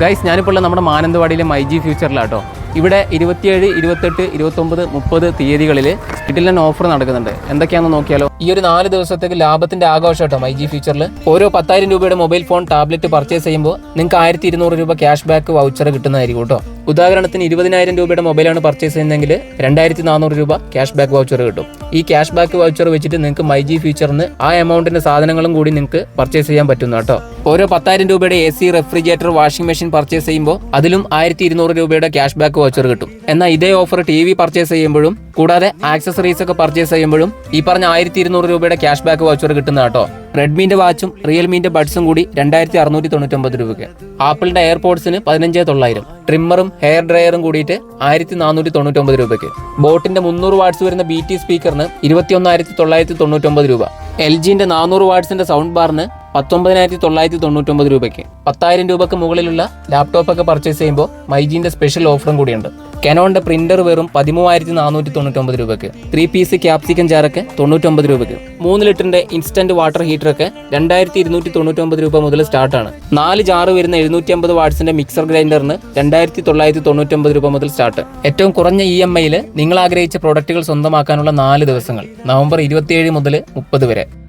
Guys ഞാനിപ്പോൾ നമ്മുടെ മാനന്തവാടിയിലെ my G ഫ്യൂച്ചറിലാട്ടോ. ഇവിടെ ഇരുപത്തിയേഴ് ഇരുപത്തെട്ട് ഇരുപത്തൊമ്പത് മുപ്പത് തീയതികളിൽ കിട്ടിലൻ ഓഫർ നടക്കുന്നുണ്ട്. എന്തൊക്കെയാണെന്ന് നോക്കിയാലോ? ഈ ഒരു നാല് ദിവസത്തേക്ക് ലാഭത്തിന്റെ ആഘോഷം കേട്ടോ മൈജി ഫ്യൂച്ചറിൽ ഓരോ പത്തായിരം രൂപയുടെ മൊബൈൽ ഫോൺ ടാബ്ലറ്റ് പർച്ചേസ് ചെയ്യുമ്പോൾ നിങ്ങൾക്ക് ആയിരത്തി ഇരുന്നൂറ് രൂപ ക്യാഷ് ബാക്ക് വൗച്ചർ കിട്ടുന്നതായിരിക്കും കേട്ടോ. ഉദാഹരണത്തിന് ഇരുപതിനായിരം രൂപയുടെ മൊബൈലാണ് പർച്ചേസ് ചെയ്യുന്നതെങ്കിൽ രണ്ടായിരത്തി നാനൂറ് രൂപ ക്യാഷ് ബാക്ക് വൗച്ചർ കിട്ടും. ഈ ക്യാഷ് ബാക്ക് വൗച്ചർ വെച്ചിട്ട് നിങ്ങൾക്ക് മൈ ജി ഫ്യൂച്ചറിന് ആ എമൗണ്ടിന്റെ സാധനങ്ങളും കൂടി നിങ്ങൾക്ക് പർച്ചേസ് ചെയ്യാൻ പറ്റുന്ന കേട്ടോ. ഓരോ പത്തായിരം രൂപയുടെ A C refrigerator washing machine purchase ചെയ്യുമ്പോൾ അതിലും ആയിരത്തി ഇരുന്നൂറ് രൂപയുടെ ക്യാഷ് ബാക്ക് വൗച്ചർ കിട്ടും. എന്നാൽ ഇതേ ഓഫർ ടി വി പർച്ചേസ് ചെയ്യുമ്പോഴും കൂടാതെ ആക്സസറീസ് ഒക്കെ പർച്ചേസ് ചെയ്യുമ്പോഴും ഈ പറഞ്ഞ ആയിരത്തി ഇരുന്നൂറ് രൂപയുടെ ക്യാഷ് ബാക്ക് വൗച്ചർ കിട്ടുന്ന കേട്ടോ. റെഡ്മിന്റെ വാച്ചും റിയൽമിന്റെ ബഡ്സും കൂടി രണ്ടായിരത്തി അറുന്നൂറ്റി തൊണ്ണൂറ്റൊമ്പത് രൂപയ്ക്ക്. ആപ്പിളിന്റെ എയർപോഡ്സിന് പതിനഞ്ച് തൊള്ളായിരം. ട്രിമ്മറും ഹെയർ ഡ്രയറും കൂടിയിട്ട് ആയിരത്തി നാനൂറ്റി തൊണ്ണൂറ്റൊമ്പത് രൂപയ്ക്ക്. ബോട്ടിന്റെ മുന്നൂറ് വാട്ട്സ് വരുന്ന ബി ടി സ്പീക്കറിന് ഇരുപത്തിയൊന്നായിരത്തി തൊള്ളായിരത്തി തൊണ്ണൂറ്റൊമ്പത് രൂപ. എൽ ജിന്റെ നാനൂറ് വാട്ട്സിന്റെ സൗണ്ട് ബാറിന് പത്തൊമ്പതിനായിരത്തി തൊള്ളായിരത്തി തൊണ്ണൂറ്റൊമ്പത് രൂപയ്ക്ക് പത്തായിരം രൂപയ്ക്ക് മുകളിലുള്ള ലാപ്ടോപ്പ് ഒക്കെ പർച്ചേസ് ചെയ്യുമ്പോൾ മൈജീന്റെ സ്പെഷ്യൽ ഓഫറും കൂടിയുണ്ട്. കനോണിന്റെ പ്രിന്റർ വെറും പതിമൂവായിരത്തി നാനൂറ്റി തൊണ്ണൂറ്റൊമ്പത് രൂപയ്ക്ക് ത്രീ പീസ് ക്യാപ്സിക്കൻ ജാറൊക്കെ തൊണ്ണൂറ്റൊമ്പത് രൂപയ്ക്ക് മൂന്ന് ലിറ്ററിന്റെ ഇൻസ്റ്റന്റ് വാട്ടർ ഹീറ്റർ ഒക്കെ രണ്ടായിരത്തി ഇരുന്നൂറ്റി തൊണ്ണൂറ്റൊമ്പത് രൂപ മുതൽ സ്റ്റാർട്ടാണ് നാല് ജാറ് വരുന്ന എഴുന്നൂറ്റി അമ്പത് വാട്സിന്റെ മിക്സർ ഗ്രൈൻഡറിന് രണ്ടായിരത്തി തൊള്ളായിരത്തി തൊണ്ണൂറ്റൊമ്പത് രൂപ മുതൽ സ്റ്റാർട്ട് ഏറ്റവും കുറഞ്ഞ ഇ എം ഐയിൽ നിങ്ങൾ ആഗ്രഹിച്ച പ്രോഡക്റ്റുകൾ സ്വന്തമാക്കാനുള്ള നാല് ദിവസങ്ങൾ. നവംബർ ഇരുപത്തിയേഴ് മുതൽ മുപ്പത് വരെ.